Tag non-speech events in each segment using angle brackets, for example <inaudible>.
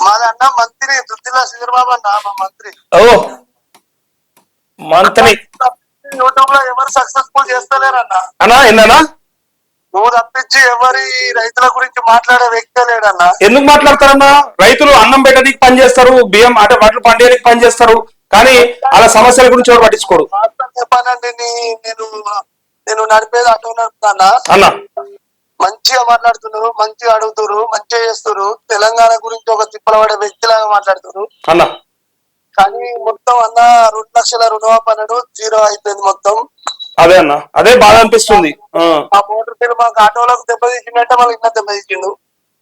మాది అన్న మంత్రి దుద్దిల శ్రీబాబు అన్న మా మంత్రి. ఓ మంత్రి. యూట్యూబ్లో ఎవరు సక్సెస్ఫుల్ చేస్తలేరన్న? అన్నా ఏందన్నా? నువ్వు తప్పించి ఎవరి రైతుల గురించి మాట్లాడే వ్యక్తే లేడన్న. ఎందుకు మాట్లాడతారన్నా? రైతులు అన్నం పెట్టడానికి పని చేస్తారు బియ్యం అంటే వాటిని పండేయడానికి పని చేస్తారు కానీ అలా సమస్యల గురించి ఎవరు పట్టించుకోరు మాత్రం చెప్పానండి నేను నేను నడిపేది అటు నడుపుతానా? అన్న. మంచిగా మాట్లాడుతున్నారు మంచిగా అడుగుతున్నారు మంచిగా చేస్తున్నారు. తెలంగాణ గురించి ఒక తిప్పలబడే వ్యక్తిలాగా మాట్లాడుతున్నారు. అన్న. కానీ మొత్తం అన్న రెండు లక్షల రుణమాపనడు జీరో అయిపోయింది మొత్తం. అదే అన్న. అదే బాధ అనిపిస్తుంది. ఆ. మోటార్ బిల్ మాకు ఆటోలకు దెబ్బతీసిందంటే మళ్ళీ ఇంకా దెబ్బతీసిండు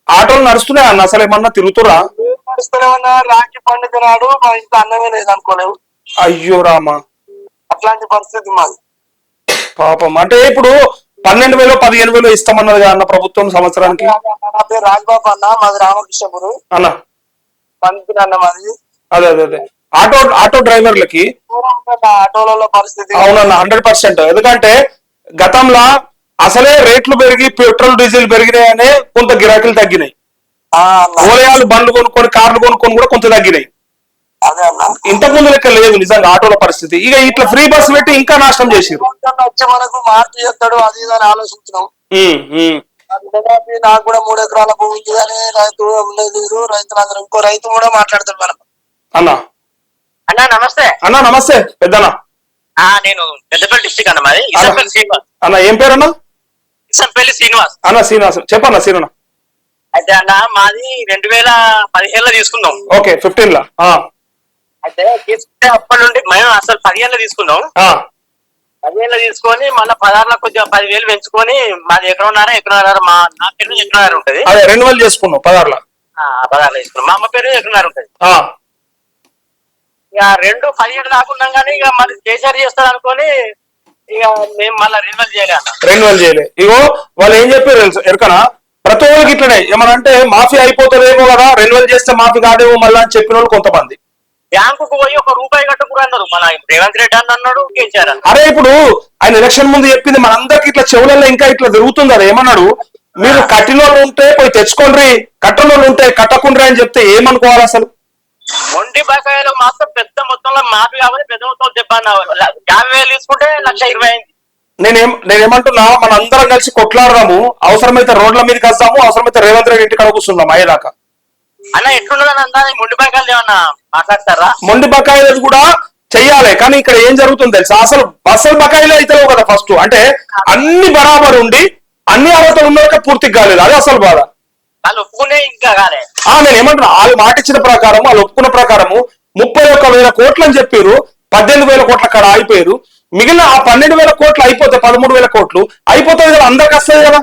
ఆటోలు నడుస్తున్నాయి అన్న. అసలు ఏమన్నా తిరుగుతురా ఏం నడుస్తలేమన్నా రాఖీ పండుగ నాడు మా ఇంట్లో అన్నమే లేదు అనుకోలేము అయ్యో రామా. అట్లాంటి పరిస్థితి మాది. పాపం. అంటే ఇప్పుడు పన్నెండు వేలు పదిహేను వేలు ఇస్తామన్నది అన్న ప్రభుత్వం సంవత్సరానికి? నా పేరు రాజ్బాబు అన్న మాది రామకృష్ణపురం అన్న. మాది. అదే అదే అదే. Auto auto డ్రైవర్లకి? ఆటోలలో పరిస్థితి. అవునన్న హండ్రెడ్ పర్సెంట్. ఎందుకంటే గతంలో అసలే రేట్లు పెరిగి పెట్రోల్ డీజిల్ పెరిగినాయనే కొంత గిరాకీలు తగ్గినాయి. ఆ అన్న. ఓలయాలు బండ్లు కొనుక్కొని కార్లు కొనుక్కొని కూడా కొంత తగ్గినాయి. అదే అన్న. ఇంతకు ముందు లెక్క లేదు నిజంగా ఆటోల పరిస్థితి. ఇక ఇట్లా ఫ్రీ బస్ పెట్టి ఇంకా నాశనం చేసిరు వచ్చి మనకు మార్పు చేస్తాడు అది ఇది అని ఆలోచించినాం. నాకు కూడా మూడు ఎకరాల భూమి ఉంది కానీ రైతు లేదు. రైతులందరూ ఇంకో రైతు కూడా మాట్లాడతాడు మనం అన్న. అన్నా నమస్తే. అన్న నమస్తే. పెద్దన్న. ఆ నేను పెద్దపల్లి డిస్టిక్ అన్న మాది. ఇసంపల్లి శ్రీనివాస్. అన్న ఏం పేరు అన్న ఇసంపల్లి శ్రీనివాస్. అన్న శ్రీనివాస్. చెప్పన్న శ్రీనన్న. అయితే అన్న మాది రెండు వేల పదిహేనులో తీసుకున్నాం. ఓకే ఫిఫ్టీన్ లా ఆ, అయితే తీసుకుంటే అప్పటి నుండి మేము అసలు పదిహేనులో తీసుకున్నాం. పదిహేనులో తీసుకొని మళ్ళీ పదహారులో కొంచెం పదివేలు పెంచుకొని మాది ఎకరన్నర ఎకరన్నర మా నా పేరు ఎకరన్నర ఉంటది. అదే రెన్యువల్ చేసుకున్నాం పదహారులా. ఆ, పదహారులో తీసుకున్నాం. మా అమ్మ పేరు ఎకరన్నర ఉంటది. ఆ, ఇక రెండు పదిహేడు దాకున్నాం కానీ ఇక మళ్ళీ కేసీఆర్ చేస్తారు అనుకొని ఇక మేము మళ్ళీ రినివల్ చేయలే రెన్యువల్ చేయలే. ఇగో వాళ్ళు ఏం చెప్పారు తెలుసు? ఎరకనా? ప్రతి ఒక్కరికి ఇట్లనే. ఏమనంటే మాఫీ అయిపోతుందేమో కదా రెన్యువల్ చేస్తే మాఫీ కాదేమో మళ్ళీ అని చెప్పిన వాళ్ళు కొంతమంది. బ్యాంకుకు పోయి ఒక రూపాయి కట్టుకురు అన్నారు. మన రేవంత్ రెడ్డి అన్న అన్నాడు అరే ఇప్పుడు ఆయన ఎలక్షన్ ముందు చెప్పింది మనందరికి ఇట్లా చెవులలో ఇంకా ఇట్లా తిరుగుతుంది కదా ఏమన్నాడు? మీరు కట్టిన వాళ్ళు ఉంటే పోయి తెచ్చుకోండి కట్టని వాళ్ళు ఉంటే కట్టకుండ్రి అని చెప్తే ఏమనుకోవాలి అసలు? మొండి బకాయిలు మాత్రం పెద్ద మొత్తంలో మాఫీ కాబట్టి పెద్ద మొత్తం చెప్పాను యాభై వేలు తీసుకుంటే లక్ష ఇరవై అయింది. నేనేం నేనేమంటున్నా మన అందరం కలిసి కొట్లాడదాము. అవసరమైతే రోడ్ల మీదకి వస్తాము అవసరమైతే రేవంత్ రెడ్డి ఇంటికాడ కూర్చుందాం అయ్యేదాకా. అన్న ఎట్లున్నదని అందా? ఈ మొండి బకాయిలు ఏమన్నా మాట్లాడతారా? మొండి బకాయిలు కూడా చెయ్యాలి కానీ ఇక్కడ ఏం జరుగుతుంది తెలుసా? అసలు అసలు బకాయిలు అయితే కదా ఫస్ట్. అంటే అన్ని బరాబర్ ఉండి అన్ని అర్హతలు ఉన్నాక పూర్తిగా కాలేదు. అది అసలు బాధ. వాళ్ళు ఒప్పుకునే ఇంకా కాలే. ఆ నేను ఏమంటున్నా వాళ్ళు మాట ఇచ్చిన ప్రకారం వాళ్ళు ఒప్పుకున్న ప్రకారము ముప్పై ఒక్క వేల కోట్లు అని చెప్పారు. పద్దెనిమిది వేల కోట్ల అక్కడ అయిపోయారు మిగిలిన ఆ పన్నెండు వేల కోట్లు అయిపోతే పదమూడు వేల కోట్లు. అయిపోతుంది కదా అందరికి వస్తుంది కదా?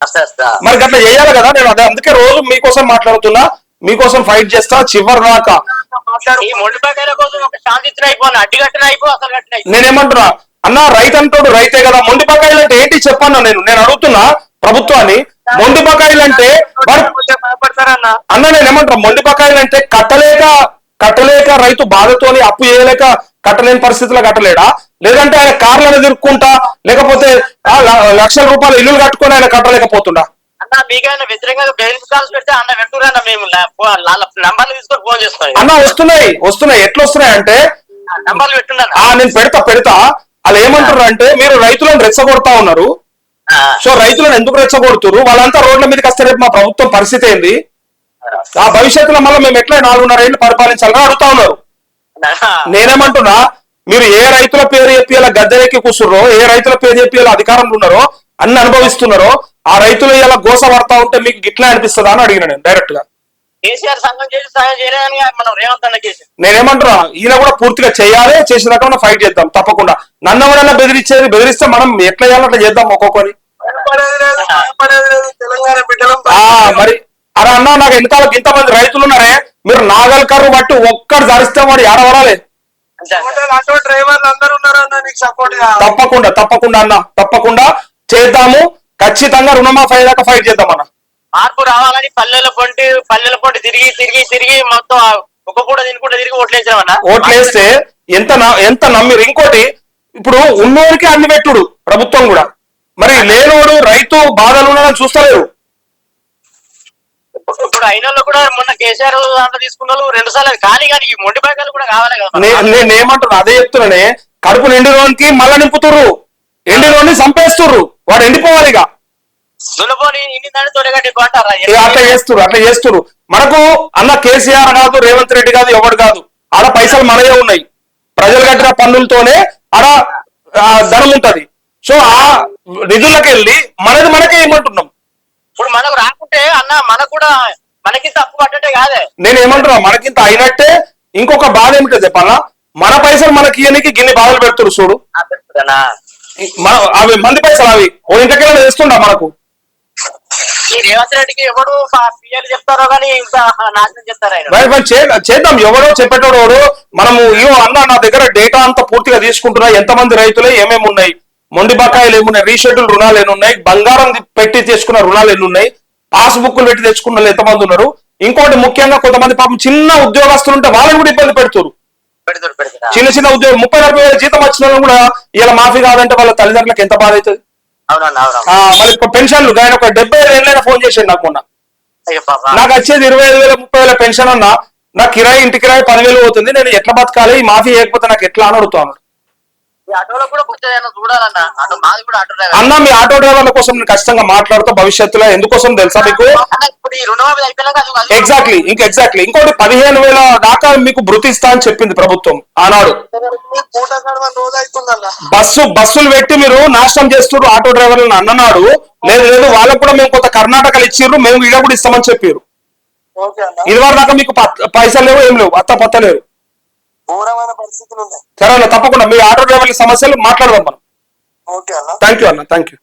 వస్తా వస్తా మరి గట్లా చేయాలి కదా? నేను అదే అందుకే రోజు మీకోసం మాట్లాడుతున్నా. మీకోసం ఫైట్ చేస్తా చివరి దాకా. నేనేమంటున్నా? అన్న రైతు అంటాడు రైతే కదా. మొండి బకాయిలు అంటే ఏంటి చెప్పన్నా నేను? నేను అడుగుతున్నా ప్రభుత్వాన్ని. మొండి బకాయిలు అంటే అన్న నేను ఏమంటున్నా మొండి బకాయిలు అంటే కట్టలేక కట్టలేక రైతు బాధతోని అప్పు చేయలేక కట్టలేని పరిస్థితిలో కట్టలేడా? లేదంటే ఆయన కార్లను తిరుక్కుంటా లేకపోతే లక్షల రూపాయల ఇల్లు కట్టుకొని ఆయన కట్టలేకపోతుండా? అన్న మీకైనా వ్యతిరేకంగా బెయిల్ కాల్స్ పెడితే అన్న మేము నంబర్లు తీసుకొని ఫోన్ అన్న వస్తున్నాయి వస్తున్నాయి. ఎట్లా వస్తున్నాయి అంటే నంబర్లు పెట్టున్నాను. ఆ నేను పెడతా పెడతా. అలా ఏమంటారు అంటే మీరు రైతులను రెచ్చగొడతా ఉన్నారు. సో రైతులను ఎందుకు రెచ్చగొడుతున్నారు వాళ్ళంతా రోడ్ల మీదకి వస్తే రేపు మా ప్రభుత్వం పరిస్థితి ఏంది? ఆ భవిష్యత్తులో మళ్ళీ మేము ఎట్లా నాలుగున్నర ఏళ్ళు పరిపాలించాలని అడుగుతా ఉన్నారు. <laughs> నేనేమంటున్నా మీరు ఏ రైతుల పేరు చెప్పి ఇలా గద్దెలెక్కి కూర్చుర్రో ఏ రైతుల పేరు చెప్పి అధికారంలో ఉన్నారో అన్ని అనుభవిస్తున్నారో ఆ రైతులు ఇలా గోస పడతా ఉంటే మీకు గిట్లా అనిపిస్తుందా అని అడిగిన నేను డైరెక్ట్గా. కేసీఆర్ సంఘం చేసి సాయం చేయలేదని మనం రేవంత్ అన్న కేసు నేనేమంటున్నా ఈయన కూడా పూర్తిగా చేయాలి చేసేదాకా మనం ఫైట్ చేద్దాం తప్పకుండా. నన్ను ఎవరైనా బెదిరించేది బెదిరిస్తే మనం ఎట్లా చేయాలో అట్లా చేద్దాం ఒక్కొక్కరి మరి అరే అన్న నాకు వెనకాల ఇంతమంది రైతులు ఉన్నారే మీరు నాగల్ కర్రు బట్టి ఒక్కడు ధరిస్తే వాడు ఏడవరాలే తప్పకుండా తప్పకుండా అన్న తప్పకుండా చేద్దాము. ఖచ్చితంగా రుణమాఫీ అయ్యేదాకా ఫైట్ చేద్దాం అన్న. మార్పు రావాలని పల్లెల పొంటి పల్లెల పొంటి తిరిగి తిరిగి తిరిగి మొత్తం ఒక పూట తినుకుంటే తిరిగి ఓట్లేసామన్నా ఓట్లేస్తే ఎంత ఎంత నమ్మిరు? ఇంకోటి ఇప్పుడు ఉన్నోరికి అన్ని పెట్టుడు ప్రభుత్వం కూడా. మరి లేనోడు రైతు బాధలు ఉన్నాడని చూస్తలేరు. ఇప్పుడు అయిన వాళ్ళు కూడా మొన్న కేసీఆర్ దాంట్లో తీసుకున్న వాళ్ళు రెండు సార్లు ఖాళీ కానీ మొండి బాగాలు కూడా కావాలి కదా నే- నేను ఏమంటున్నా అదే చెప్తున్నానే. కడుపు నిండిలోనికి మళ్ళా నింపుతుర్రు. ఎండిలోని చంపేస్తుర్రు. వాడు ఎండిపోవాలి ఇక అట్లా చేస్తుర్రు అట్లా చేస్తుర్రు. మనకు అన్న కేసీఆర్ కాదు రేవంత్ రెడ్డి కాదు ఎవరు కాదు. ఆడ పైసలు మనయే ఉన్నాయి. ప్రజలు కట్టిన పన్నులతోనే ఆడ ధనం ఉంటది. సో ఆ నిధులకు వెళ్ళి మనది మనకే ఏమంటున్నాం? ఇప్పుడు మనకు రాకుంటే అన్న మనకు కూడా మనకి తప్పు పడ్డట్టే కాదే. నేను ఏమంటున్నా మనకింత అయినట్టే ఇంకొక బాధ ఏమిటో చెప్పాలా? మన పైసలు మనకి ఇయ్యనికి గిన్ని బాధలు పెడుతురు చూడు? మన అవి మంది పైసలు అవి. ఓ ఇంటికెళ్ళి తెస్తుండ మనకు. చేద్దాం. ఎవరో చెప్పేటోడు మనము ఇయో అన్న నా దగ్గర డేటా అంతా పూర్తిగా తీసుకుంటున్నా. ఎంతమంది రైతులే ఏమేమి ఉన్నాయి? మొండి బకాయిలు ఏమున్నాయి? రీషెడ్యూల్ రుణాలు ఎన్ని ఉన్నాయి బంగారం పెట్టి తెచ్చుకున్న రుణాలు ఎన్ని ఉన్నాయి పాస్ బుక్లు పెట్టి తెచ్చుకున్న వాళ్ళు ఎంతమంది ఉన్నారు? ఇంకోటి ముఖ్యంగా కొంతమంది పాపం చిన్న ఉద్యోగస్తులు ఉంటే వాళ్ళని కూడా ఇబ్బంది పెడుతున్నారు. చిన్న చిన్న ఉద్యోగం ముప్పై నలభై వేల జీతం వచ్చిన కూడా ఇలా మాఫీ కాదంటే వాళ్ళ తల్లిదండ్రులకు ఎంత బాధ అవుతుంది? ఇప్పుడు పెన్షన్లు ఆయన ఒక డెబ్బై ఐదు ఏళ్ళైనా ఫోన్ చేసాడు నాకు మొన్న. నాకు వచ్చేది ఇరవై ఐదు వేల ముప్పై వేల పెన్షన్ అన్నా నా కిరాయి ఇంటి కిరాయి పదివేలు అవుతుంది నేను ఎట్లా బతకాలి? ఈ మాఫీ చేయకపోతే నాకు ఎట్లా అని అడుగుతాను. అన్న మీ ఆటో డ్రైవర్ల కోసం నేను ఖచ్చితంగా మాట్లాడుతా భవిష్యత్తులో ఎందుకోసం తెలుసా మీకు? ఎగ్జాక్ట్లీ ఇంకా ఎగ్జాక్ట్లీ ఇంకోటి పదిహేను వేల దాకా మీకు భృతి ఇస్తా అని చెప్పింది ప్రభుత్వం ఆనాడు. బస్సు బస్సులు పెట్టి మీరు నాశనం చేస్తున్నారు ఆటో డ్రైవర్లను అన్ననాడు. లేదు లేదు వాళ్ళకు కూడా మేము కొంత కర్ణాటకలు ఇచ్చిర్రు మేము ఈడ కూడా ఇస్తామని చెప్పారు ఇది వరకు దాకా మీకు పైసలు లేవు ఏం లేవు అత్త పత్త లేవు ఘోరమైన పరిస్థితులు ఉన్నాయి సరే అన్న తప్పకుండా మీ ఆటో డ్రైవర్ల సమస్యలు మాట్లాడదాం మనం. ఓకే అన్న. థ్యాంక్ యూ అన్న థ్యాంక్ యూ